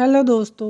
Hello ਦੋਸਤੋ,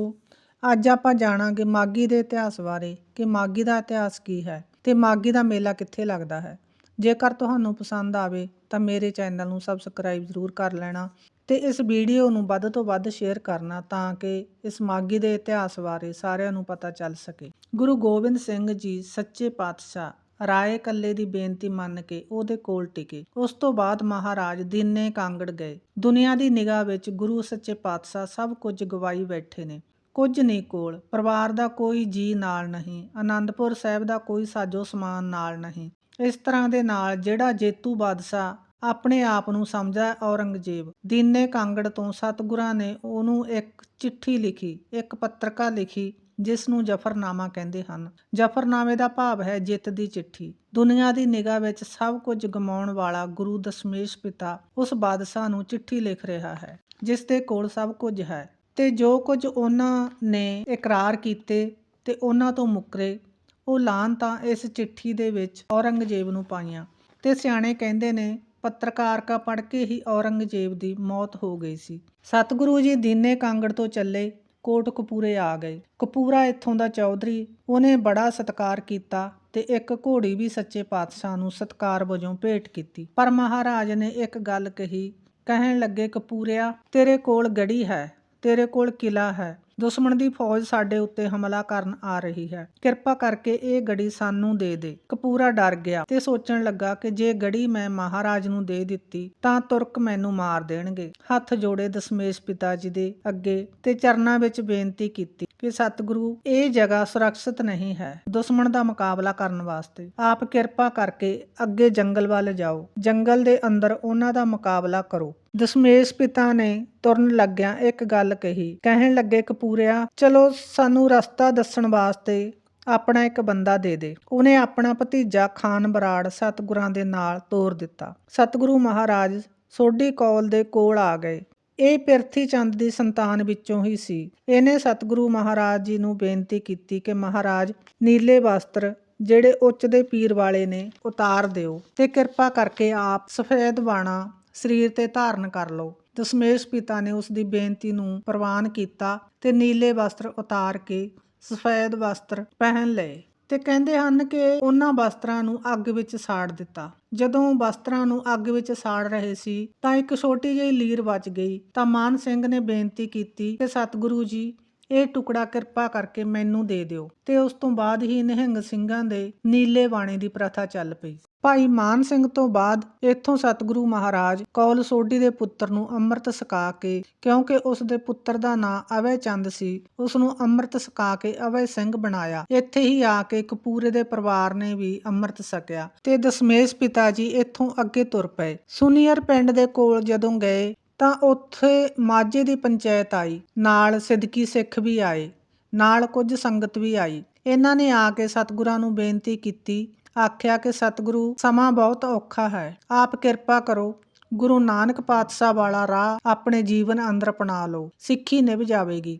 ਅੱਜ ਆਪਾਂ ਜਾਣਾਂਗੇ ਮਾਗੀ ਦੇ ਇਤਿਹਾਸ ਬਾਰੇ ਕਿ ਮਾਗੀ ਦਾ ਇਤਿਹਾਸ ਕੀ ਹੈ ਤੇ ਮਾਗੀ ਦਾ ਮੇਲਾ ਕਿੱਥੇ ਲੱਗਦਾ ਹੈ। ਜੇਕਰ ਤੁਹਾਨੂੰ ਪਸੰਦ ਆਵੇ ਤਾਂ ਮੇਰੇ ਚੈਨਲ ਨੂੰ ਸਬਸਕ੍ਰਾਈਬ ਜ਼ਰੂਰ ਕਰ ਲੈਣਾ ਤੇ ਇਸ ਵੀਡੀਓ ਨੂੰ ਵੱਧ ਤੋਂ ਵੱਧ ਸ਼ੇਅਰ ਕਰਨਾ ਤਾਂ ਕਿ ਇਸ ਮਾਗੀ ਦੇ ਇਤਿਹਾਸ ਬਾਰੇ ਸਾਰਿਆਂ ਨੂੰ ਪਤਾ ਚੱਲ ਸਕੇ। ਗੁਰੂ ਗੋਬਿੰਦ ਸਿੰਘ ਜੀ ਸੱਚੇ ਪਾਤਸ਼ਾਹ ਰਾਏ ਕੱਲੇ ਦੀ ਬੇਨਤੀ ਮੰਨ ਕੇ ਉਹਦੇ ਕੋਲ ਟਿਕੇ। ਉਸ ਤੋਂ ਬਾਅਦ ਮਹਾਰਾਜ ਦੀਨੇ ਕਾਂਗੜ ਗਏ। ਦੁਨੀਆ ਦੀ ਨਿਗਾਹ ਵਿੱਚ ਗੁਰੂ ਸੱਚੇ ਪਾਤਸ਼ਾਹ ਸਭ ਕੁਝ ਗਵਾਈ ਬੈਠੇ ਨੇ। ਕੁਝ ਨਹੀਂ ਕੋਲ, ਪਰਿਵਾਰ ਦਾ ਕੋਈ ਜੀ ਨਾਲ ਨਹੀਂ ਆਨੰਦਪੁਰ ਸਾਹਿਬ ਦਾ ਕੋਈ ਸਾਜੋ ਸਮਾਨ ਨਾਲ ਨਹੀਂ। ਇਸ ਤਰ੍ਹਾਂ ਦੇ ਨਾਲ ਜਿਹੜਾ ਜੇਤੂ ਬਾਦਸ਼ਾਹ ਆਪਣੇ ਆਪ ਨੂੰ ਸਮਝਦਾ ਔਰੰਗਜ਼ੇਬ। ਦੀਨੇ ਕਾਂਗੜ ਤੋਂ ਸਤਿਗੁਰਾਂ ਨੇ ਉਹਨੂੰ ਇੱਕ ਚਿੱਠੀ ਲਿਖੀ, ਇੱਕ ਪੱਤਰਕਾ ਲਿਖੀ ਜਿਸ ਨੂੰ ਜਫਰਨਾਮਾ ਕਹਿੰਦੇ ਹਨ। ਜਫਰਨਾਮੇ ਦਾ ਭਾਵ ਹੈ ਜਿੱਤ ਦੀ ਚਿੱਠੀ। ਦੁਨੀਆ ਦੀ ਨਿਗਾਹ ਵਿੱਚ ਸਭ ਕੁਝ ਗਮਾਉਣ ਵਾਲਾ ਗੁਰੂ ਦਸ਼ਮੇਸ਼ ਪਿਤਾ ਉਸ ਬਾਦਸ਼ਾਹ ਨੂੰ ਚਿੱਠੀ ਲਿਖ ਰਿਹਾ ਹੈ, ਜਿਸ ਦੇ ਕੋਲ ਸਭ ਕੁਝ ਹੈ। ਤੇ ਜੋ ਕੁਝ ਉਹਨਾਂ ਨੇ ਇਕਰਾਰ ਕੀਤੇ ਤੇ ਉਹਨਾਂ ਤੋਂ ਮੁੱਕਰੇ, ਉਹ ਲਾਨ ਤਾਂ ਇਸ ਚਿੱਠੀ ਦੇ ਵਿੱਚ ਔਰੰਗਜ਼ੇਬ ਨੂੰ ਪਾਈਆਂ। ਤੇ ਸਿਆਣੇ ਕਹਿੰਦੇ ਨੇ, ਪੱਤਰਕਾਰ ਕਾ ਪੜ੍ਹ ਕੇ ਹੀ ਔਰੰਗਜ਼ੇਬ ਦੀ ਮੌਤ ਹੋ ਗਈ ਸੀ। ਸਤਿਗੁਰੂ ਜੀ ਦੀਨੇ ਕਾਂਗੜ ਤੋਂ ਚੱਲੇ ਕੋਟ ਕਪੂਰੇ ਆ ਗਏ। ਕਪੂਰਾ ਇੱਥੋਂ ਦਾ ਚੌਧਰੀ, ਉਹਨੇ ਬੜਾ ਸਤਿਕਾਰ ਕੀਤਾ ਤੇ ਇੱਕ ਘੋੜੀ ਵੀ ਸੱਚੇ ਪਾਤਸ਼ਾਹ ਨੂੰ ਸਤਿਕਾਰ ਵਜੋਂ ਭੇਟ ਕੀਤੀ। ਪਰ ਮਹਾਰਾਜ ਨੇ ਇੱਕ ਗੱਲ ਕਹੀ, ਕਹਿਣ ਲੱਗੇ, ਕਪੂਰਿਆ, ਤੇਰੇ ਕੋਲ ਗੜੀ ਹੈ, ਤੇਰੇ ਕੋਲ ਕਿਲਾ ਹੈ ਦੁਸ਼ਮਣ ਦੀ ਫੌਜ ਸਾਡੇ ਉੱਤੇ ਹਮਲਾ ਕਰਨ ਆ ਰਹੀ ਹੈ। ਕਿਰਪਾ ਕਰਕੇ ਇਹ ਗੜੀ ਸਾਨੂੰ ਦੇ ਦੇ। ਕਪੂਰਾ ਡਰ ਗਿਆ ਤੇ ਸੋਚਣ ਲੱਗਾ ਕਿ ਜੇ ਗੜੀ ਮੈਂ ਮਹਾਰਾਜ ਨੂੰ ਦੇ ਦਿੱਤੀ ਤਾਂ ਤੁਰਕ ਮੈਨੂੰ ਮਾਰ ਦੇਣਗੇ। ਹੱਥ ਜੋੜੇ ਦਸ਼ਮੇਸ਼ ਪਿਤਾ ਜੀ ਦੇ ਅੱਗੇ ਤੇ ਚਰਨਾਂ ਵਿੱਚ ਬੇਨਤੀ ਕੀਤੀ ਕਿ ਸਤਿਗੁਰੂ, ਇਹ ਜਗ੍ਹਾ ਸੁਰੱਖਿਅਤ ਨਹੀਂ ਹੈ ਦੁਸ਼ਮਣ ਦਾ ਮੁਕਾਬਲਾ ਕਰਨ ਵਾਸਤੇ। ਆਪ ਕਿਰਪਾ ਕਰਕੇ ਅੱਗੇ ਜੰਗਲ ਵੱਲ ਜਾਓ। ਜੰਗਲ ਦੇ ਅੰਦਰ ਉਹਨਾਂ ਦਾ ਮੁਕਾਬਲਾ ਕਰੋ। ਦਸ਼ਮੇਸ਼ ਪਿਤਾ ਨੇ ਤੁਰਨ ਲੱਗਿਆਂ ਇੱਕ ਗੱਲ ਕਹੀ। ਕਹਿਣ ਲੱਗੇ ਕਪੂਰਿਆ, ਚਲੋ, ਸਾਨੂੰ ਰਸਤਾ ਦੱਸਣ ਵਾਸਤੇ ਆਪਣਾ ਇੱਕ ਬੰਦਾ ਦੇ ਦੇ। ਉਹਨੇ ਆਪਣਾ ਭਤੀਜਾ ਖਾਨ ਬਰਾੜ ਸਤਿਗੁਰਾਂ ਦੇ ਨਾਲ ਤੋਰ ਦਿੱਤਾ। ਸਤਿਗੁਰੂ ਮਹਾਰਾਜ ਸੋਢੀ ਕੌਲ ਦੇ ਕੋਲ ਆ ਗਏ। ਇਹ ਪਿਰਥੀ ਚੰਦ ਦੀ ਸੰਤਾਨ ਵਿੱਚੋਂ ਹੀ ਸੀ। ਇਹਨੇ ਸਤਿਗੁਰੂ ਮਹਾਰਾਜ ਜੀ ਨੂੰ ਬੇਨਤੀ ਕੀਤੀ ਕਿ ਮਹਾਰਾਜ, ਨੀਲੇ ਵਸਤਰ ਜਿਹੜੇ ਉੱਚ ਦੇ ਪੀਰ ਵਾਲੇ ਨੇ ਉਤਾਰ ਦਿਓ ਤੇ ਕਿਰਪਾ ਕਰਕੇ ਆਪ ਸਫੈਦ ਬਾਣਾ ਸਰੀਰ ਤੇ ਧਾਰਨ ਕਰ ਲਓ। ਦਸ਼ਮੇਸ਼ ਪਿਤਾ ਨੇ ਉਸ ਦੀ ਬੇਨਤੀ ਨੂੰ ਪ੍ਰਵਾਨ ਕੀਤਾ ਤੇ ਨੀਲੇ ਵਸਤਰ ਉਤਾਰ ਕੇ ਸਫੈਦ ਵਸਤਰ ਪਹਿਨ ਲਏ ਤੇ ਕਹਿੰਦੇ ਹਨ ਕਿ ਉਹਨਾਂ ਵਸਤਰਾਂ ਨੂੰ ਅੱਗ ਵਿੱਚ ਸਾੜ ਦਿੱਤਾ। ਜਦੋਂ ਵਸਤਰਾਂ ਨੂੰ ਅੱਗ ਵਿੱਚ ਸਾੜ ਰਹੇ ਸੀ ਤਾਂ ਇੱਕ ਛੋਟੀ ਜਿਹੀ ਲੀਰ ਵੱਜ ਗਈ। ਤਾਂ ਮਾਨ ਸਿੰਘ ਨੇ ਬੇਨਤੀ ਕੀਤੀ ਕਿ ਸਤਿਗੁਰੂ ਜੀ ਇਹ ਟੁਕੜਾ ਕਿਰਪਾ ਕਰਕੇ ਮੈਨੂੰ ਦੇ ਦਿਓ। ਤੇ ਉਸ ਤੋਂ ਬਾਅਦ ਹੀ ਨਿਹੰਗ ਸਿੰਘਾਂ ਦੇ ਨੀਲੇ ਬਾਣੇ ਦੀ ਪ੍ਰਥਾ ਚੱਲ ਪਈ। ਭਾਈ ਮਾਨ ਸਿੰਘ ਤੋਂ ਬਾਅਦ ਇੱਥੋਂ ਸਤਿਗੁਰੂ ਮਹਾਰਾਜ ਕੌਲ ਸੋਢੀ ਦੇ ਪੁੱਤਰ ਨੂੰ ਅੰਮ੍ਰਿਤ ਸਕਾ ਕੇ, ਕਿਉਂਕਿ ਉਸ ਦੇ ਪੁੱਤਰ ਦਾ ਨਾਂ ਅਵੈ ਚੰਦ ਸੀ, ਉਸ ਨੂੰ ਅੰਮ੍ਰਿਤ ਸਕਾ ਕੇ ਅਵੈ ਸਿੰਘ ਬਣਾਇਆ। ਇੱਥੇ ਹੀ ਆ ਕੇ ਕਪੂਰੇ ਦੇ ਪਰਿਵਾਰ ਨੇ ਵੀ ਅੰਮ੍ਰਿਤ ਸਕਿਆ। ਤੇ ਦਸ਼ਮੇਸ਼ ਪਿਤਾ ਜੀ ਇੱਥੋਂ ਅੱਗੇ ਤੁਰ ਪਏ। ਸੁਨੀਅਰ ਪਿੰਡ ਦੇ ਕੋਲ ਜਦੋਂ ਗਏ ਤਾਂ ਉੱਥੇ ਮਾਝੇ ਦੀ ਪੰਚਾਇਤ ਆਈ, ਨਾਲ ਸਿੱਧਕੀ ਸਿੱਖ ਵੀ ਆਏ, ਨਾਲ ਕੁਝ ਸੰਗਤ ਵੀ ਆਈ। ਇਹਨਾਂ ਨੇ ਆ ਕੇ ਸਤਿਗੁਰਾਂ ਨੂੰ ਬੇਨਤੀ ਕੀਤੀ, ਆਖਿਆ ਕਿ ਸਤਿਗੁਰੂ, ਸਮਾਂ ਬਹੁਤ ਔਖਾ ਹੈ, ਆਪ ਕਿਰਪਾ ਕਰੋ, ਗੁਰੂ ਨਾਨਕ ਪਾਤਸ਼ਾਹ ਵਾਲਾ ਰਾਹ ਆਪਣੇ ਜੀਵਨ ਅੰਦਰ ਅਪਣਾ ਲਓ, ਸਿੱਖੀ ਨਿਭ ਜਾਵੇਗੀ।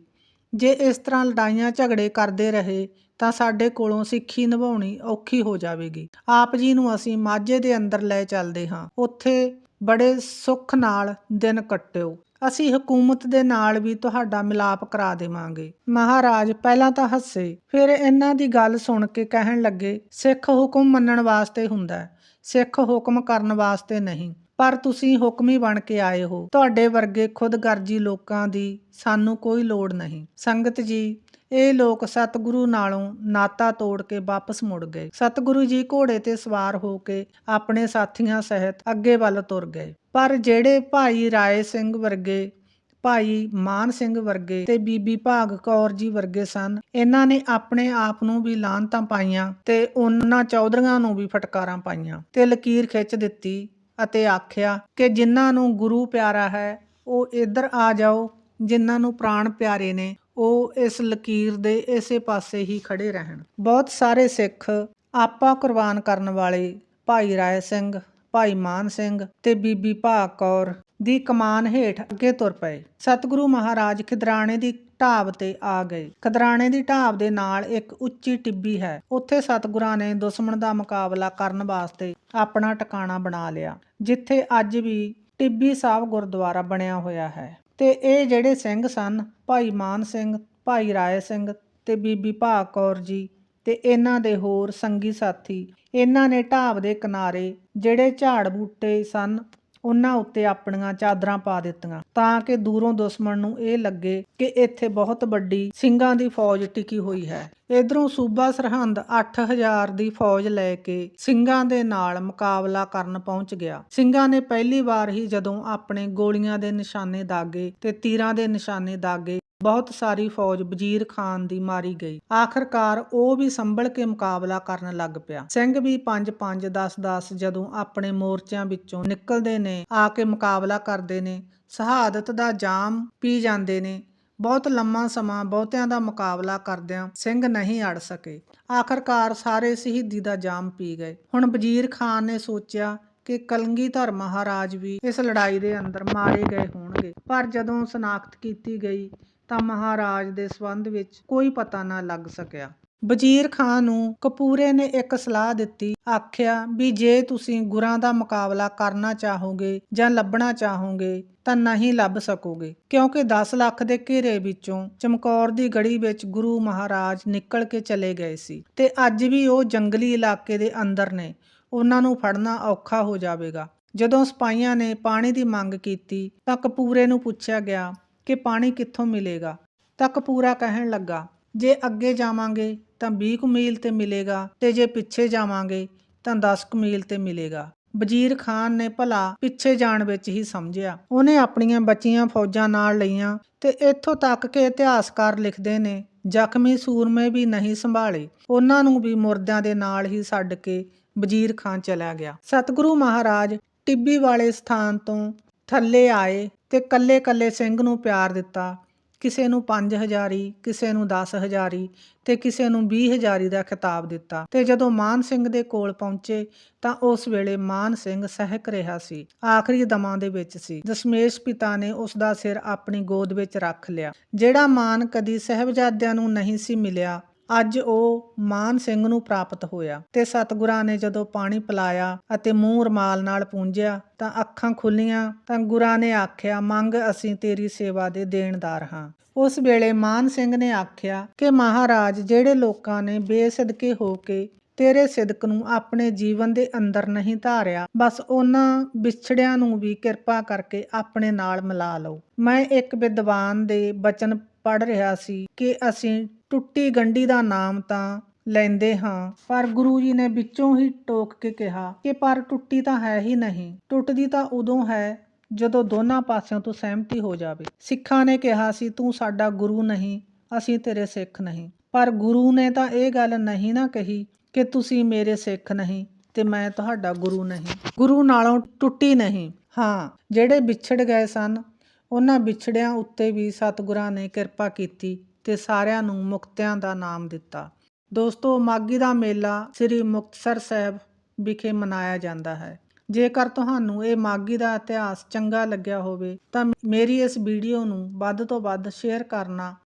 ਜੇ ਇਸ ਤਰ੍ਹਾਂ ਲੜਾਈਆਂ ਝਗੜੇ ਕਰਦੇ ਰਹੇ, ਤਾਂ ਸਾਡੇ ਕੋਲੋਂ ਸਿੱਖੀ ਨਿਭਾਉਣੀ ਔਖੀ ਹੋ ਜਾਵੇਗੀ। ਆਪ ਜੀ ਨੂੰ ਅਸੀਂ ਮਾਝੇ ਦੇ ਅੰਦਰ ਲੈ ਚੱਲਦੇ ਹਾਂ। ਉੱਥੇ ਬੜੇ ਸੁੱਖ ਨਾਲ ਦਿਨ ਕੱਟਿਓ। ਅਸੀਂ ਹਕੂਮਤ ਦੇ ਨਾਲ ਵੀ ਤੁਹਾਡਾ ਮਿਲਾਪ ਕਰਾ ਦੇਵਾਂਗੇ। ਮਹਾਰਾਜ ਪਹਿਲਾਂ ਤਾਂ ਹੱਸੇ, ਫਿਰ ਇਹਨਾਂ ਦੀ ਗੱਲ ਸੁਣ ਕੇ ਕਹਿਣ ਲੱਗੇ, ਸਿੱਖ ਹੁਕਮ ਮੰਨਣ ਵਾਸਤੇ ਹੁੰਦਾ ਸਿੱਖ ਹੁਕਮ ਕਰਨ ਵਾਸਤੇ ਨਹੀਂ। ਪਰ ਤੁਸੀਂ ਹੁਕਮੀ ਬਣ ਕੇ ਆਏ ਹੋ। ਤੁਹਾਡੇ ਵਰਗੇ ਖੁਦਗਰਜੀ ਲੋਕਾਂ ਦੀ ਸਾਨੂੰ ਕੋਈ ਲੋੜ ਨਹੀਂ। ਸੰਗਤ ਜੀ, ਇਹ ਲੋਕ ਸਤਿਗੁਰੂ ਨਾਲੋਂ ਨਾਤਾ ਤੋੜ ਕੇ ਵਾਪਸ ਮੁੜ ਗਏ। ਸਤਿਗੁਰੂ ਜੀ ਘੋੜੇ ਤੇ ਸਵਾਰ ਹੋ ਕੇ ਆਪਣੇ ਸਾਥੀਆਂ ਸਹਿਤ ਅੱਗੇ ਵੱਲ ਤੁਰ ਗਏ। ਪਰ ਜਿਹੜੇ ਭਾਈ ਰਾਏ ਸਿੰਘ ਵਰਗੇ, ਭਾਈ ਮਾਨ ਸਿੰਘ ਵਰਗੇ ਤੇ ਬੀਬੀ ਭਾਗ ਕੌਰ ਜੀ ਵਰਗੇ ਸਨ, ਇਹਨਾਂ ਨੇ ਆਪਣੇ ਆਪ ਨੂੰ ਵੀ ਲਾਂਤਾਂ ਪਾਈਆਂ ਤੇ ਉਹਨਾਂ ਚੌਧਰੀਆਂ ਨੂੰ ਵੀ ਫਟਕਾਰਾਂ ਪਾਈਆਂ। ਤੇ ਲਕੀਰ ਖਿੱਚ ਦਿੱਤੀ ਅਤੇ ਆਖਿਆ ਕਿ ਜਿਨ੍ਹਾਂ ਨੂੰ ਗੁਰੂ ਪਿਆਰਾ ਹੈ, ਉਹ ਇੱਧਰ ਆ ਜਾਓ। ਜਿਨ੍ਹਾਂ ਨੂੰ ਪ੍ਰਾਣ ਪਿਆਰੇ ਨੇ, ਉਹ ਇਸ ਲਕੀਰ ਦੇ ਇਸੇ ਪਾਸੇ ਹੀ ਖੜੇ ਰਹਿਣ। ਬਹੁਤ ਸਾਰੇ ਸਿੱਖ ਆਪਾ ਕੁਰਬਾਨ ਕਰਨ ਵਾਲੇ ਭਾਈ ਰਾਏ ਸਿੰਘ, ਭਾਈ ਮਾਨ ਸਿੰਘ ਤੇ ਬੀਬੀ ਭਾਗ ਕੌਰ ਦੀ ਕਮਾਨ ਹੇਠ ਅੱਗੇ ਤੁਰ ਪਏ। ਸਤਿਗੁਰੂ ਮਹਾਰਾਜ ਖਿਦਰਾਣੇ ਦੀ ਢਾਬ ਤੇ ਆ ਗਏ। ਖਦਰਾਣੇ ਦੀ ਢਾਬ ਦੇ ਨਾਲ ਇੱਕ ਉੱਚੀ ਟਿੱਬੀ ਹੈ। ਉੱਥੇ ਸਤਿਗੁਰਾਂ ਨੇ ਦੁਸ਼ਮਣ ਦਾ ਮੁਕਾਬਲਾ ਕਰਨ ਵਾਸਤੇ ਆਪਣਾ ਟਿਕਾਣਾ ਬਣਾ ਲਿਆ, ਜਿੱਥੇ ਅੱਜ ਵੀ ਟਿੱਬੀ ਸਾਹਿਬ ਗੁਰਦੁਆਰਾ ਬਣਿਆ ਹੋਇਆ ਹੈ। ਤੇ ਇਹ ਜਿਹੜੇ ਸਿੰਘ ਸਨ, ਭਾਈ ਮਾਨ ਸਿੰਘ, ਭਾਈ ਰਾਏ ਸਿੰਘ ਤੇ ਬੀਬੀ ਭਾਗ ਕੌਰ ਜੀ ਤੇ ਇਹਨਾਂ ਦੇ ਹੋਰ ਸੰਗੀ ਸਾਥੀ, ਇਹਨਾਂ ਨੇ ਢਾਬ ਦੇ ਕਿਨਾਰੇ ਜਿਹੜੇ ਝਾੜ ਬੂਟੇ ਸਨ ਉਹਨਾਂ ਉੱਤੇ ਆਪਣੀਆਂ ਚਾਦਰਾਂ ਪਾ ਦਿੱਤੀਆਂ ਤਾਂ ਕਿ ਦੂਰੋਂ ਦੁਸ਼ਮਣ ਨੂੰ ਇਹ ਲੱਗੇ ਕਿ ਇੱਥੇ ਬਹੁਤ ਵੱਡੀ ਸਿੰਘਾਂ ਦੀ ਫੌਜ ਟਿਕੀ ਹੋਈ ਹੈ। ਇਧਰੋਂ ਸੂਬਾ ਸਰਹੰਦ 8000 ਦੀ ਫੌਜ ਲੈ ਕੇ ਸਿੰਘਾਂ ਦੇ ਨਾਲ ਮੁਕਾਬਲਾ ਕਰਨ ਪਹੁੰਚ ਗਿਆ। ਸਿੰਘਾਂ ਨੇ ਪਹਿਲੀ ਵਾਰ ਹੀ ਜਦੋਂ ਆਪਣੇ ਗੋਲੀਆਂ ਦੇ ਨਿਸ਼ਾਨੇ ਦਾਗੇ ਤੇ ਤੀਰਾਂ ਦੇ ਨਿਸ਼ਾਨੇ ਦਾਗੇ ਬਹੁਤ ਸਾਰੀ ਫੌਜ ਵਜ਼ੀਰ ਖਾਨ ਦੀ ਮਾਰੀ ਗਈ। ਆਖਰਕਾਰ ਉਹ ਵੀ ਸੰਭਲ ਕੇ ਮੁਕਾਬਲਾ ਕਰਨ ਲੱਗ ਪਿਆ। ਸਿੰਘ ਵੀ 5-5 10-10 ਜਦੋਂ ਆਪਣੇ ਮੋਰਚਿਆਂ ਵਿੱਚੋਂ ਨਿਕਲਦੇ ਨੇ, ਆ ਕੇ ਮੁਕਾਬਲਾ ਕਰਦੇ ਨੇ, ਸ਼ਹਾਦਤ ਦਾ ਜਾਮ ਪੀ ਜਾਂਦੇ ਨੇ। ਬਹੁਤ ਲੰਮਾ ਸਮਾਂ ਬਹੁਤਿਆਂ ਦਾ ਮੁਕਾਬਲਾ ਕਰਦਿਆਂ ਸਿੰਘ ਨਹੀਂ ਅੜ ਸਕੇ। ਆਖਰਕਾਰ ਸਾਰੇ ਸ਼ਹੀਦੀ ਦਾ ਜਾਮ ਪੀ ਗਏ। ਹੁਣ ਵਜ਼ੀਰ ਖਾਨ ਨੇ ਸੋਚਿਆ ਕਿ ਕਲਗੀਧਰ ਮਹਾਰਾਜ ਵੀ ਇਸ ਲੜਾਈ ਦੇ ਅੰਦਰ ਮਾਰੇ ਗਏ ਹੋਣਗੇ। ਪਰ ਜਦੋਂ ਸਨਾਖਤ ਕੀਤੀ ਗਈ ਤਾਂ ਮਹਾਰਾਜ ਦੇ ਸੰਬੰਧ ਵਿੱਚ ਕੋਈ ਪਤਾ ਨਾ ਲੱਗ ਸਕਿਆ। ਵਜ਼ੀਰ ਖਾਨ ਨੂੰ ਕਪੂਰੇ ਨੇ ਇੱਕ ਸਲਾਹ ਦਿੱਤੀ, ਆਖਿਆ ਵੀ ਜੇ ਤੁਸੀਂ ਗੁਰਾਂ ਦਾ ਮੁਕਾਬਲਾ ਕਰਨਾ ਚਾਹੋਗੇ ਜਾਂ ਲੱਭਣਾ ਚਾਹੋਗੇ ਤਾਂ ਨਹੀਂ ਲੱਭ ਸਕੋਗੇ, ਕਿਉਂਕਿ 10 ਲੱਖ ਦੇ ਘੇਰੇ ਵਿੱਚੋਂ ਚਮਕੌਰ ਦੀ ਗੜੀ ਵਿੱਚ ਗੁਰੂ ਮਹਾਰਾਜ ਨਿਕਲ ਕੇ ਚਲੇ ਗਏ ਸੀ ਤੇ ਅੱਜ ਵੀ ਉਹ ਜੰਗਲੀ ਇਲਾਕੇ ਦੇ ਅੰਦਰ ਨੇ, ਉਹਨਾਂ ਨੂੰ ਫੜਨਾ ਔਖਾ ਹੋ ਜਾਵੇਗਾ। ਜਦੋਂ ਸਿਪਾਹੀਆਂ ਨੇ ਪਾਣੀ ਦੀ ਮੰਗ ਕੀਤੀ ਤਾਂ ਕਪੂਰੇ ਨੂੰ ਪੁੱਛਿਆ ਗਿਆ ਕਿ ਪਾਣੀ ਕਿੱਥੋਂ ਮਿਲੇਗਾ? ਤਾਂ ਕਪੂਰਾ ਕਹਿਣ ਲੱਗਾ, ਜੇ ਅੱਗੇ ਜਾਵਾਂਗੇ ਤਾਂ 20 ਕੁ ਮੀਲ ਤੇ ਮਿਲੇਗਾ ਤੇ ਜੇ ਪਿੱਛੇ ਜਾਵਾਂਗੇ ਤਾਂ 10 ਕੁ ਮੀਲ ਤੇ ਮਿਲੇਗਾ। ਵਜ਼ੀਰ ਖਾਨ ਨੇ ਭਲਾ ਪਿੱਛੇ ਜਾਣ ਵਿੱਚ ਹੀ ਸਮਝਿਆ। ਉਹਨੇ ਆਪਣੀਆਂ ਬੱਚੀਆਂ ਫੌਜਾਂ ਨਾਲ ਲਈਆਂ ਤੇ ਇੱਥੋਂ ਤੱਕ ਕਿ ਇਤਿਹਾਸਕਾਰ ਲਿਖਦੇ ਨੇ, ਜ਼ਖਮੀ ਸੂਰਮੇ ਵੀ ਨਹੀਂ ਸੰਭਾਲੇ। ਉਹਨਾਂ ਨੂੰ ਵੀ ਮੁਰਦਿਆਂ ਦੇ ਨਾਲ ਹੀ ਛੱਡ ਕੇ ਵਜ਼ੀਰ ਖਾਨ ਚਲਾ ਗਿਆ। ਸਤਿਗੁਰੂ ਮਹਾਰਾਜ ਟਿੱਬੀ ਵਾਲੇ ਸਥਾਨ ਤੋਂ ਥੱਲੇ ਆਏ ਤੇ ਕੱਲੇ-ਕੱਲੇ ਸਿੰਘ ਨੂੰ ਪਿਆਰ ਦਿੱਤਾ। ਕਿਸੇ ਨੂੰ 5000ੀ ਕਿਸੇ ਨੂੰ 10000ੀ ਤੇ ਕਿਸੇ ਨੂੰ 20000ੀ ਦਾ ਖਿਤਾਬ ਦਿੱਤਾ। ਤੇ ਜਦੋਂ ਮਾਨ ਸਿੰਘ ਦੇ ਕੋਲ ਪਹੁੰਚੇ ਤਾਂ ਉਸ ਵੇਲੇ ਮਾਨ ਸਿੰਘ ਸਹਿਕ ਰਿਹਾ ਸੀ। ਆਖਰੀ ਦਮਾਂ ਦੇ ਵਿੱਚ ਸੀ। ਦਸ਼ਮੇਸ਼ ਪਿਤਾ ਨੇ ਉਸ ਦਾ ਸਿਰ ਆਪਣੀ ਗੋਦ ਵਿੱਚ ਰੱਖ ਲਿਆ। ਜਿਹੜਾ ਮਾਨ ਕਦੀ ਸਹਿਬਜ਼ਾਦਿਆਂ ਨੂੰ ਨਹੀਂ ਸੀ ਮਿਲਿਆ ਅੱਜ ਉਹ ਮਾਨ ਸਿੰਘ ਨੂੰ ਪ੍ਰਾਪਤ ਹੋਇਆ ਤੇ ਸਤਗੁਰਾਂ ਨੇ ਜਦੋਂ ਪਾਣੀ ਪਿਲਾਇਆ ਅਤੇ ਮੂੰਹ ਰਮਾਲ ਨਾਲ ਪੂੰਝਿਆ ਤਾਂ ਅੱਖਾਂ ਖੁੱਲੀਆਂ ਤਾਂ ਗੁਰਾਂ ਨੇ ਆਖਿਆ, ਮੰਗ ਅਸੀਂ ਤੇਰੀ ਸੇਵਾ ਦੇ ਦੇਣਦਾਰ ਹਾਂ। ਉਸ ਵੇਲੇ ਮਾਨ ਸਿੰਘ ਨੇ ਆਖਿਆ ਕਿ ਮਹਾਰਾਜ, ਜਿਹੜੇ ਲੋਕਾਂ ਨੇ ਬੇਸਦਕੇ ਹੋ ਕੇ ਤੇਰੇ ਸਿਦਕ ਨੂੰ ਆਪਣੇ ਜੀਵਨ ਦੇ ਅੰਦਰ ਨਹੀਂ ਧਾਰਿਆ, ਬਸ ਉਹਨਾਂ ਵਿਛੜਿਆਂ ਨੂੰ ਵੀ ਕਿਰਪਾ ਕਰਕੇ ਆਪਣੇ ਨਾਲ ਮਿਲਾ ਲਓ। ਮੈਂ ਇੱਕ ਵਿਦਵਾਨ ਦੇ ਬਚਨ ਪੜ ਰਿਹਾ ਸੀ ਕਿ ਅਸੀਂ ਟੁੱਟੀ ਗੰਢੀ ਦਾ ਨਾਮ ਤਾਂ ਲੈਂਦੇ ਹਾਂ, ਪਰ ਗੁਰੂ ਜੀ ਨੇ ਵਿੱਚੋਂ ਹੀ ਟੋਕ ਕੇ ਕਿਹਾ ਕਿ ਪਰ ਟੁੱਟੀ ਤਾਂ ਹੈ ਹੀ ਨਹੀਂ, ਟੁੱਟਦੀ ਤਾਂ ਉਦੋਂ ਹੈ ਜਦੋਂ ਦੋਨਾਂ ਪਾਸਿਆਂ ਤੋਂ ਸਹਿਮਤੀ ਹੋ ਜਾਵੇ। ਸਿੱਖਾਂ ਨੇ ਕਿਹਾ ਸੀ, ਤੂੰ ਸਾਡਾ ਗੁਰੂ ਨਹੀਂ, ਅਸੀਂ ਤੇਰੇ ਸਿੱਖ ਨਹੀਂ। ਪਰ ਗੁਰੂ ਨੇ ਤਾਂ ਇਹ ਗੱਲ ਨਹੀਂ ਨਾ ਕਹੀ ਕਿ ਤੁਸੀਂ ਮੇਰੇ ਸਿੱਖ ਨਹੀਂ ਤੇ ਮੈਂ ਤੁਹਾਡਾ ਗੁਰੂ ਨਹੀਂ। ਗੁਰੂ ਨਾਲੋਂ ਟੁੱਟੀ ਨਹੀਂ। ਹਾਂ, ਜਿਹੜੇ ਵਿਛੜ ਗਏ ਸਨ ਉਹਨਾਂ ਵਿਛੜਿਆਂ ਉੱਤੇ ਵੀ ਸਤਿਗੁਰਾਂ ਨੇ ਕਿਰਪਾ ਕੀਤੀ ਤੇ ਸਾਰਿਆਂ ਨੂੰ ਮੁਕਤਿਆਂ ਦਾ ਨਾਮ ਦਿੱਤਾ। ਦੋਸਤੋ ਮਾਗੀ ਦਾ ਮੇਲਾ ਸ੍ਰੀ ਮੁਕਤਸਰ ਸਾਹਿਬ ਵਿਖੇ ਮਨਾਇਆ ਜਾਂਦਾ ਹੈ। ਜੇਕਰ ਤੁਹਾਨੂੰ ਇਹ ਮਾਗੀ ਦਾ ਇਤਿਹਾਸ ਚੰਗਾ ਲੱਗਿਆ ਹੋਵੇ, ਤਾਂ ਮੇਰੀ ਇਸ ਵੀਡੀਓ ਨੂੰ ਵੱਧ ਤੋਂ ਵੱਧ ਸ਼ੇਅਰ ਕਰਨਾ